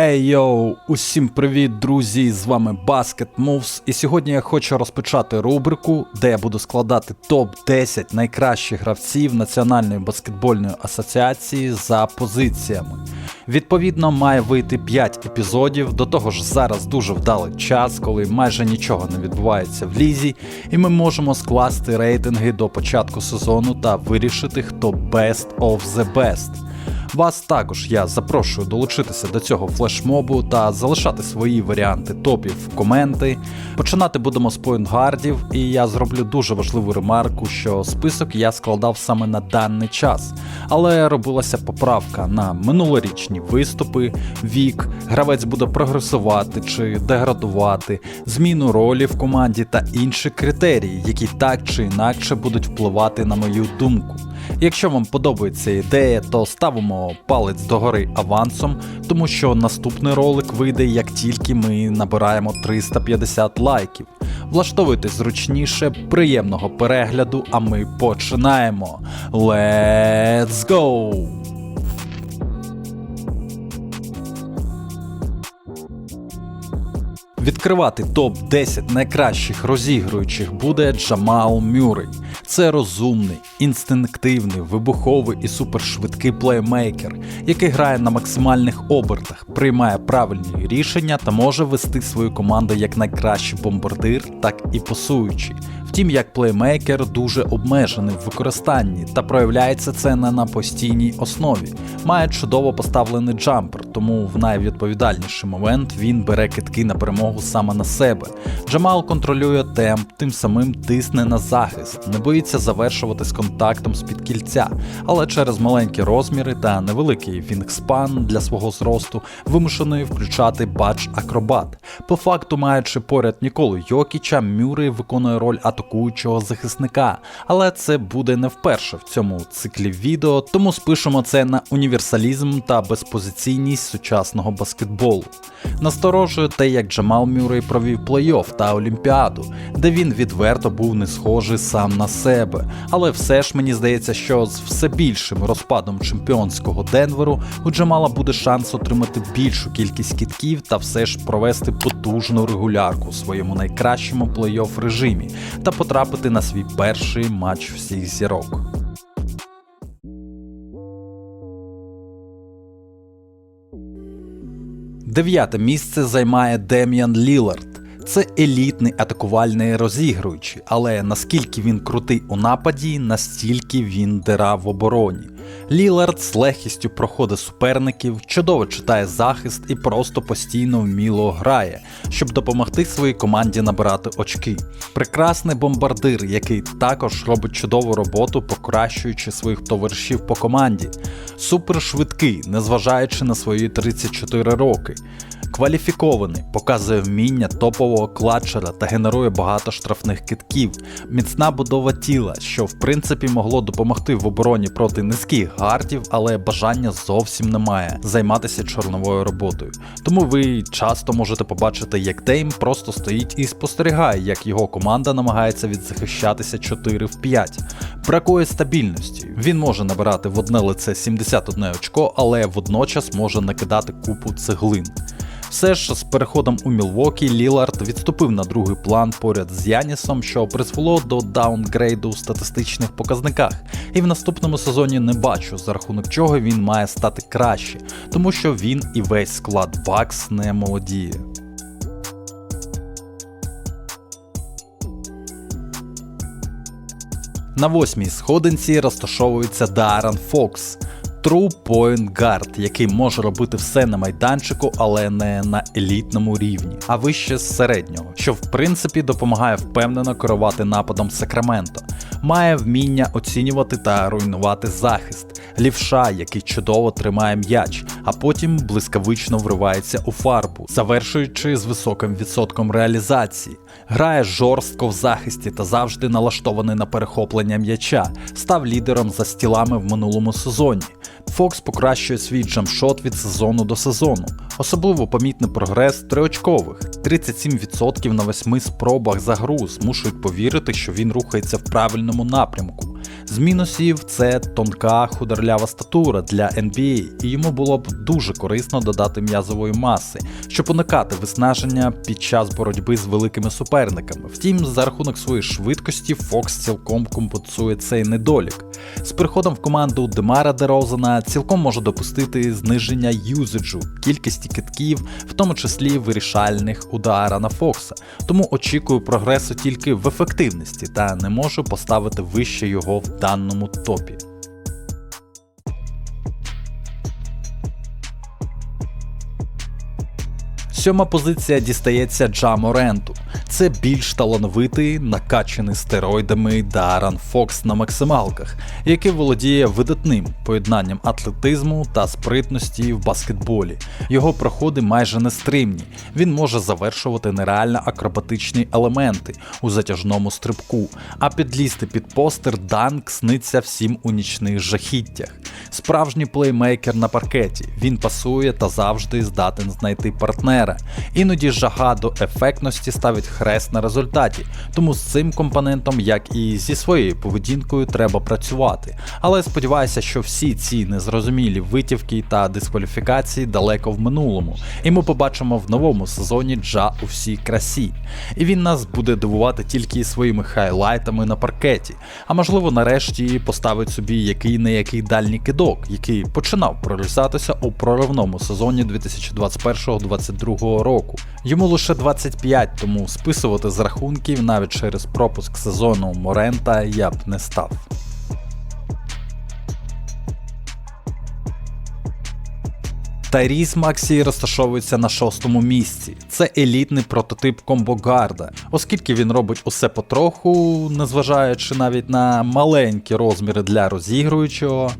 Ей йоу, усім привіт, друзі! З вами Basket Moves. І сьогодні я хочу розпочати рубрику, де я буду складати топ-10 найкращих гравців Національної баскетбольної асоціації за позиціями. Відповідно, має вийти 5 епізодів. До того ж, зараз дуже вдалий час, коли майже нічого не відбувається в лізі, і ми можемо скласти рейтинги до початку сезону та вирішити, хто best of the best. Вас також я запрошую долучитися до цього флешмобу та залишати свої варіанти топів в коменти. Починати будемо з поінтгардів, і я зроблю дуже важливу ремарку, що список я складав саме на даний час, але робилася поправка на минулорічні виступи, вік, гравець буде прогресувати чи деградувати, зміну ролі в команді та інші критерії, які так чи інакше будуть впливати на мою думку. Якщо вам подобається ідея, то ставимо палець догори авансом, тому що наступний ролик вийде як тільки ми набираємо 350 лайків. Влаштовуйтесь зручніше, приємного перегляду, а ми починаємо. Let's go! Відкривати топ-10 найкращих розігруючих буде Джамал Мюррей. Це розумний, інстинктивний, вибуховий і супершвидкий плеймейкер, який грає на максимальних обертах, приймає правильні рішення та може вести свою команду як найкращий бомбардир, так і пасуючий. Втім, як плеймейкер дуже обмежений в використанні та проявляється це не на постійній основі. Має чудово поставлений джампер, тому в найвідповідальніший момент він бере китки на перемогу саме на себе. Джамал контролює темп, тим самим тисне на захист, не боїться завершувати з контактом з-під кільця, але через маленькі розміри та невеликий вінгспан для свого зросту вимушений включати бач акробат. По факту, маючи поряд Ніколу Йокіча, Мюррей виконує роль атакуючого захисника, але це буде не вперше в цьому циклі відео, тому спишемо це на універсалізм та безпозиційність сучасного баскетболу. Насторожує те, як Джамал Мюррей провів плей-офф та Олімпіаду, де він відверто був не схожий сам на себе. Але все ж мені здається, що з все більшим розпадом чемпіонського Денверу у Джамала буде шанс отримати більшу кількість кітків та все ж провести потужну регулярку у своєму найкращому плей-офф режимі та потрапити на свій перший матч всіх зірок. Дев'яте місце займає Дем'ян Лілард. Це елітний атакувальний розігруючий, але наскільки він крутий у нападі, настільки він дира в обороні. Лілард з легкістю проходить суперників, чудово читає захист і просто постійно вміло грає, щоб допомогти своїй команді набирати очки. Прекрасний бомбардир, який також робить чудову роботу, покращуючи своїх товаришів по команді. Супершвидкий, незважаючи на свої 34 роки. Кваліфікований, показує вміння топового кладчера та генерує багато штрафних китків, міцна будова тіла, що в принципі могло допомогти в обороні проти низьких гардів, але бажання зовсім немає займатися чорновою роботою. Тому ви часто можете побачити, як Дейм просто стоїть і спостерігає, як його команда намагається відзахищатися 4 в 5. Бракує стабільності. Він може набирати в одне лице 71 очко, але водночас може накидати купу цеглин. Все ж з переходом у Мілвокі Лілард відступив на другий план поряд з Янісом, що призвело до даунгрейду у статистичних показниках, і в наступному сезоні не бачу, за рахунок чого він має стати краще, тому що він і весь склад Бакс не молодіє. На восьмій сходинці розташовується Даран Фокс. True Point Guard, який може робити все на майданчику, але не на елітному рівні, а вище з середнього, що в принципі допомагає впевнено керувати нападом Сакраменто. Має вміння оцінювати та руйнувати захист, лівша, який чудово тримає м'яч, а потім блискавично вривається у фарбу, завершуючи з високим відсотком реалізації. Грає жорстко в захисті та завжди налаштований на перехоплення м'яча, став лідером за стілами в минулому сезоні. Фокс покращує свій джамшот від сезону до сезону. Особливо помітний прогрес триочкових. 37% на восьми спробах за гру змушують повірити, що він рухається в правильному напрямку. З мінусів це тонка худорлява статура для NBA, і йому було б дуже корисно додати м'язової маси, щоб уникати виснаження під час боротьби з великими суперниками. Втім, за рахунок своєї швидкості Фокс цілком компенсує цей недолік. З приходом в команду Демара Дерозена цілком може допустити зниження юзеджу, кількості китків, в тому числі вирішальних удара на Фокса. Тому очікую прогресу тільки в ефективності та не можу поставити вище його в даному топі. Сьома позиція дістається Джаморенту. Це більш талановитий, накачаний стероїдами Даран Фокс на максималках, який володіє видатним поєднанням атлетизму та спритності в баскетболі. Його проходи майже нестримні. Він може завершувати нереально акробатичні елементи у затяжному стрибку, а підлізти під постер данк сниться всім у нічних жахіттях. Справжній плеймейкер на паркеті. Він пасує та завжди здатен знайти партнера. Іноді жага до ефектності ставить хрест на результаті, тому з цим компонентом, як і зі своєю поведінкою, треба працювати. Але сподіваюся, що всі ці незрозумілі витівки та дискваліфікації далеко в минулому, і ми побачимо в новому сезоні Джа у всій красі. І він нас буде дивувати тільки своїми хайлайтами на паркеті, а можливо, нарешті поставить собі який не який дальній кидок, який починав прорізатися у проривному сезоні 2021-2022 року. Йому лише 25, тому списувати з рахунків навіть через пропуск сезону Морента я б не став. Тайріс Максі розташовується на шостому місці. Це елітний прототип комбогарда, оскільки він робить усе потроху, незважаючи навіть на маленькі розміри для розігруючого,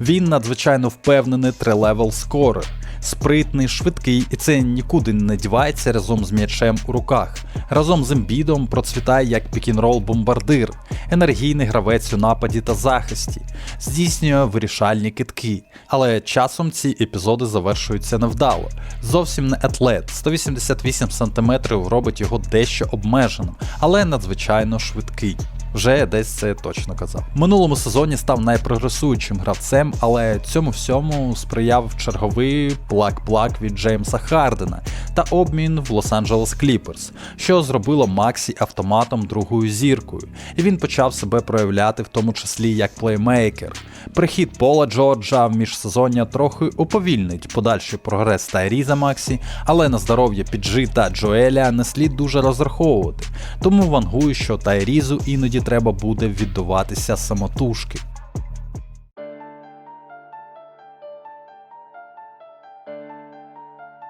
він надзвичайно впевнений трилевел скорер. Спритний, швидкий, і це нікуди не дівається разом з м'ячем у руках. Разом з ембідом процвітає як пікінрол бомбардир, енергійний гравець у нападі та захисті, здійснює вирішальні китки. Але часом ці епізоди завершуються невдало. Зовсім не атлет, 188 см робить його дещо обмеженим, але надзвичайно швидкий. Вже десь це точно казав. Минулому сезоні став найпрогресуючим гравцем, але цьому всьому сприяв черговий плак-плак від Джеймса Хардена та обмін в Лос-Анджелес Кліперс, що зробило Максі автоматом другою зіркою, і він почав себе проявляти в тому числі як плеймейкер. Прихід Пола Джорджа в міжсезоння трохи уповільнить подальший прогрес Тайріза Максі, але на здоров'я Піджи та Джоеля не слід дуже розраховувати. Тому вангую, що Тайрізу іноді треба буде віддуватися самотужки.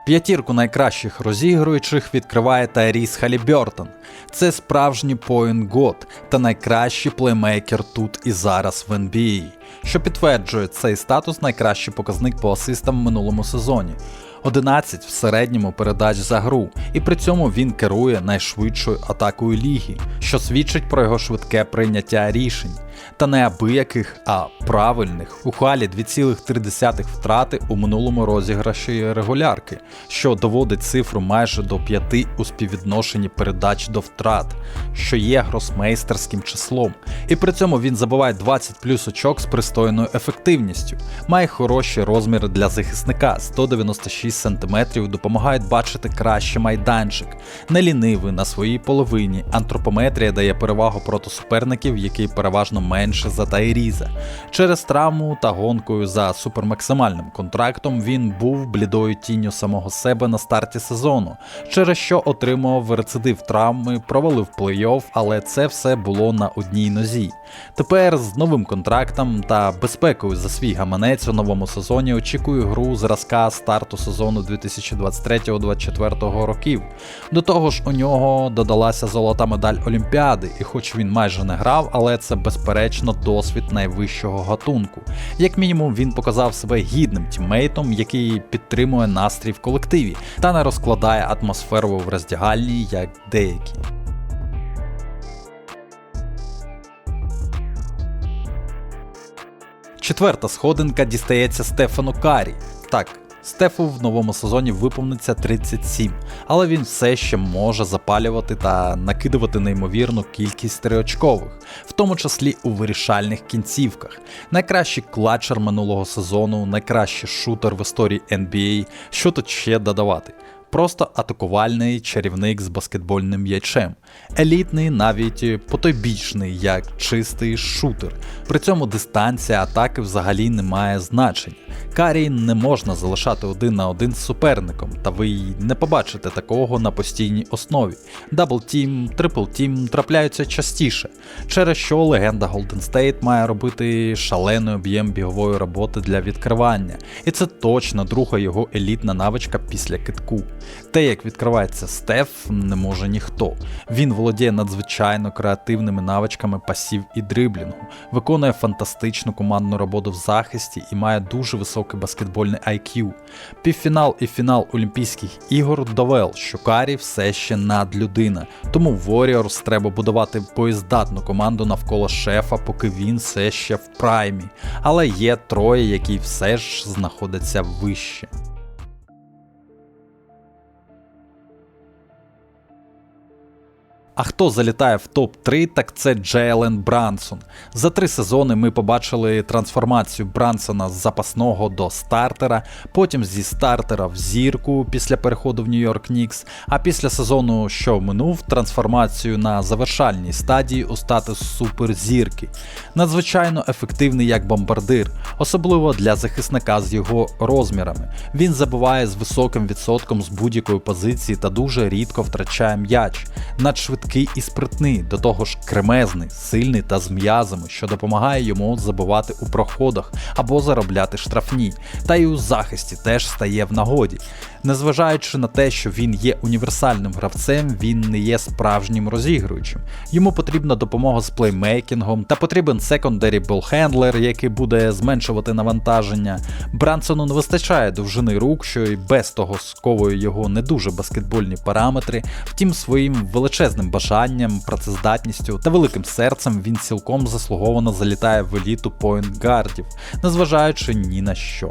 П'ятірку найкращих розігруючих відкриває Тайріс Халібертон. Це справжній поінт год та найкращий плеймейкер тут і зараз в NBA, що підтверджує цей статус найкращий показник по асистам в минулому сезоні. 11 в середньому передач за гру, і при цьому він керує найшвидшою атакою ліги, що свідчить про його швидке прийняття рішень. Та не абияких, а правильних. У халі 2,3 втрати у минулому розіграші регулярки, що доводить цифру майже до 5 у співвідношенні передач до втрат, що є гросмейстерським числом. І при цьому він забуває 20 плюс очок з пристойною ефективністю, має хороші розміри для захисника 196 см, допомагають бачити краще майданчик, не лінивий на своїй половині. Антропометрія дає перевагу проти суперників, які переважно менше за Тайріза. Через травму та гонкою за супермаксимальним контрактом він був блідою тінню самого себе на старті сезону, через що отримав рецидив травми, провалив плей-офф, але це все було на одній нозі. Тепер з новим контрактом та безпекою за свій гаманець у новому сезоні очікую гру зразка старту сезону 2023-2024 років. До того ж, у нього додалася золота медаль Олімпіади, і хоч він майже не грав, але це безперечно досвід найвищого гатунку. Як мінімум, він показав себе гідним тіммейтом, який підтримує настрій в колективі та не розкладає атмосферу в роздягальні, як деякі. Четверта сходинка дістається Стефану Карі. Так, Стефу в новому сезоні виповниться 37, але він все ще може запалювати та накидувати неймовірну кількість триочкових, в тому числі у вирішальних кінцівках. Найкращий клатчер минулого сезону, найкращий шутер в історії NBA. Що тут ще додавати? Просто атакувальний чарівник з баскетбольним м'ячем, елітний, навіть потойбічний, як чистий шутер. При цьому дистанція атаки взагалі не має значення. Карі не можна залишати один на один з суперником, та ви не побачите такого на постійній основі. Даблтім, триплтім трапляються частіше, через що легенда Golden State має робити шалений об'єм бігової роботи для відкривання, і це точно друга його елітна навичка після китку. Те, як відкривається Стеф, не може ніхто. Він володіє надзвичайно креативними навичками пасів і дриблінгу, виконує фантастичну командну роботу в захисті і має дуже високий баскетбольний IQ. Півфінал і фінал Олімпійських ігор довел, що Карі все ще надлюдина, тому Warriors треба будувати боєздатну команду навколо шефа, поки він все ще в праймі. Але є троє, які все ж знаходяться вище. А хто залітає в топ-3, так це Джейлен Брансон. За три сезони ми побачили трансформацію Брансона з запасного до стартера, потім зі стартера в зірку після переходу в Нью-Йорк Нікс, а після сезону, що минув, трансформацію на завершальній стадії у статус суперзірки. Надзвичайно ефективний як бомбардир, особливо для захисника з його розмірами. Він забиває з високим відсотком з будь-якої позиції та дуже рідко втрачає м'яч. Надшвидкий і спритний, до того ж кремезний, сильний та з м'язами, що допомагає йому забивати у проходах або заробляти штрафні, та й у захисті теж стає в нагоді. Незважаючи на те, що він є універсальним гравцем, він не є справжнім розігруючим. Йому потрібна допомога з плеймейкінгом та потрібен секондарі болхендлер, який буде зменшувати навантаження. Брансону не вистачає довжини рук, що і без того сковує його не дуже баскетбольні параметри, втім своїм величезним бажанням, працездатністю та великим серцем він цілком заслуговано залітає в еліту поінтгардів, незважаючи ні на що.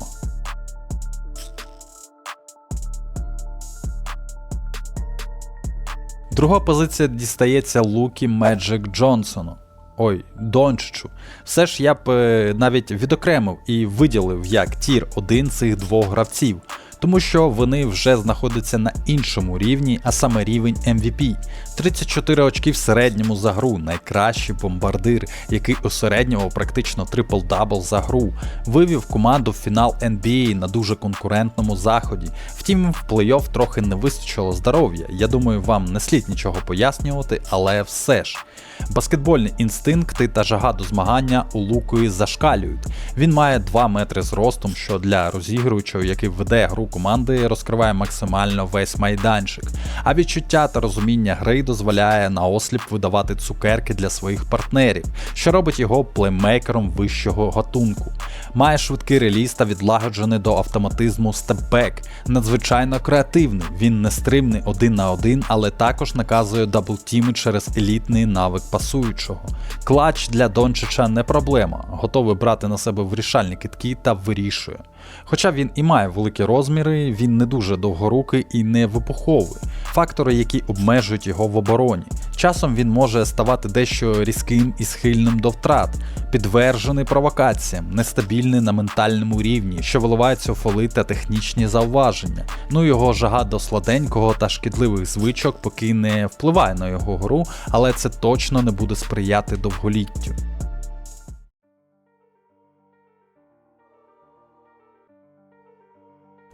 Друга позиція дістається Лукі Меджик Джонсону. Ой, Дончичу. Все ж я б е, навіть відокремив і виділив як тір один цих двох гравців, тому що вони вже знаходяться на іншому рівні, а саме рівень MVP. 34 очки в середньому за гру, найкращий бомбардир, який у середньому практично трипл-дабл за гру, вивів команду в фінал NBA на дуже конкурентному заході. Втім, в плей-офф трохи не вистачило здоров'я. Я думаю, вам не слід нічого пояснювати, але все ж. Баскетбольні інстинкти та жага до змагання у Лукої зашкалюють. Він має 2 метри зростом, що для розігруючого, який веде гру команди, розкриває максимально весь майданчик. А відчуття та розуміння гри дозволяє наосліп видавати цукерки для своїх партнерів, що робить його плеймейкером вищого гатунку. Має швидкий реліз та відлагоджений до автоматизму степбек. Надзвичайно креативний. Він не стримний один на один, але також наказує даблтіми через елітний навик пасуючого. Клач для Дончича не проблема, готовий брати на себе вирішальні китки та вирішує. Хоча він і має великі розміри, він не дуже довгорукий і не вибуховий. Фактори, які обмежують його в обороні. Часом він може ставати дещо різким і схильним до втрат, підвержений провокаціям, нестабільний на ментальному рівні, що виливається у фоли та технічні зауваження. Ну його жага до сладенького та шкідливих звичок поки не впливає на його гру, але це точно не буде сприяти довголіттю.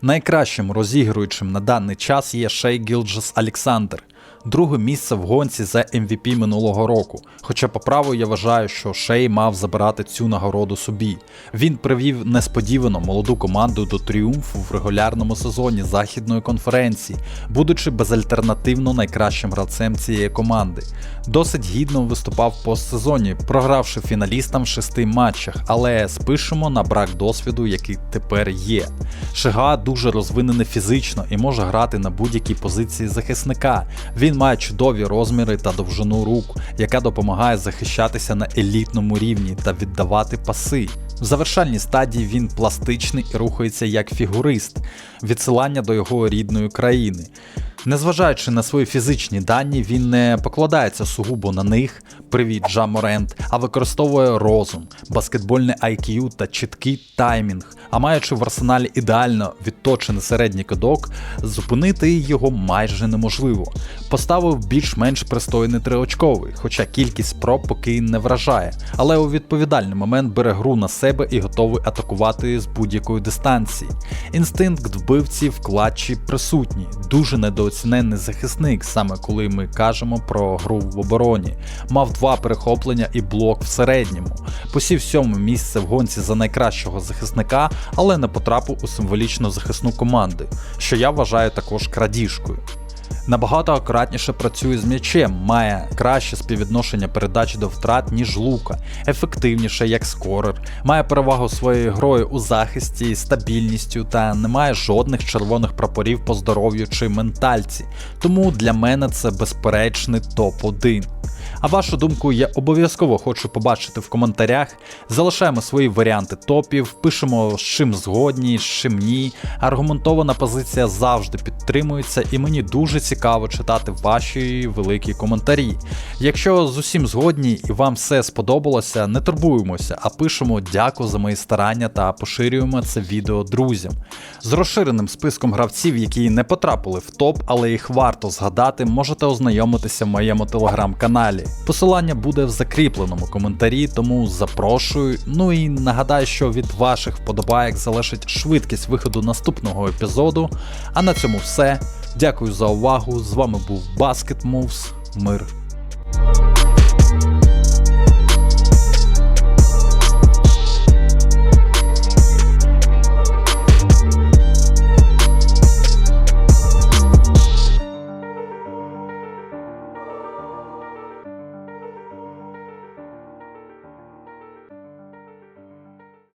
Найкращим розігруючим на даний час є Шей Гілджес Александр. Друге місце в гонці за MVP минулого року. Хоча по праву я вважаю, що Шей мав забирати цю нагороду собі. Він привів несподівано молоду команду до тріумфу в регулярному сезоні західної конференції, будучи безальтернативно найкращим гравцем цієї команди. Досить гідно виступав в постсезоні, програвши фіналістам в шести матчах, але спишемо на брак досвіду, який тепер є. Шига дуже розвинений фізично і може грати на будь-якій позиції захисника. Він має чудові розміри та довжину рук, яка допомагає захищатися на елітному рівні та віддавати паси. В завершальній стадії він пластичний і рухається як фігурист, відсилання до його рідної країни. Незважаючи на свої фізичні дані, він не покладається сугубо на них, привіт Джаморент, а використовує розум, баскетбольне IQ та чіткий таймінг. А маючи в арсеналі ідеально відточений середній кидок, зупинити його майже неможливо. Поставив більш-менш пристойний триочковий, хоча кількість спроб поки не вражає, але у відповідальний момент бере гру на себе і готовий атакувати з будь-якої дистанції. Інстинкт вбивці в клатчі присутній, дуже недооцінений захисник, саме коли ми кажемо про гру в обороні. Мав два перехоплення і блок в середньому. Посів сьоме місце в гонці за найкращого захисника, але не потрапив у символічну захисну команди, що я вважаю також крадіжкою. Набагато акуратніше працює з м'ячем, має краще співвідношення передач до втрат, ніж лука, ефективніше як скорер, має перевагу своєю грою у захисті, стабільністю та не має жодних червоних прапорів по здоров'ю чи ментальці. Тому для мене це безперечний топ-1. А вашу думку я обов'язково хочу побачити в коментарях. Залишаємо свої варіанти топів, пишемо з чим згодні, з чим ні. Аргументована позиція завжди підтримується, і мені дуже цікаво читати ваші великі коментарі. Якщо з усім згодні і вам все сподобалося, не турбуємося, а пишемо дякую за мої старання та поширюємо це відео друзям. З розширеним списком гравців, які не потрапили в топ, але їх варто згадати, можете ознайомитися в моєму телеграм-каналі. Посилання буде в закріпленому коментарі, тому запрошую. Ну і нагадаю, що від ваших вподобайок залежить швидкість виходу наступного епізоду. А на цьому все. Дякую за увагу. З вами був Basket Moves. Мир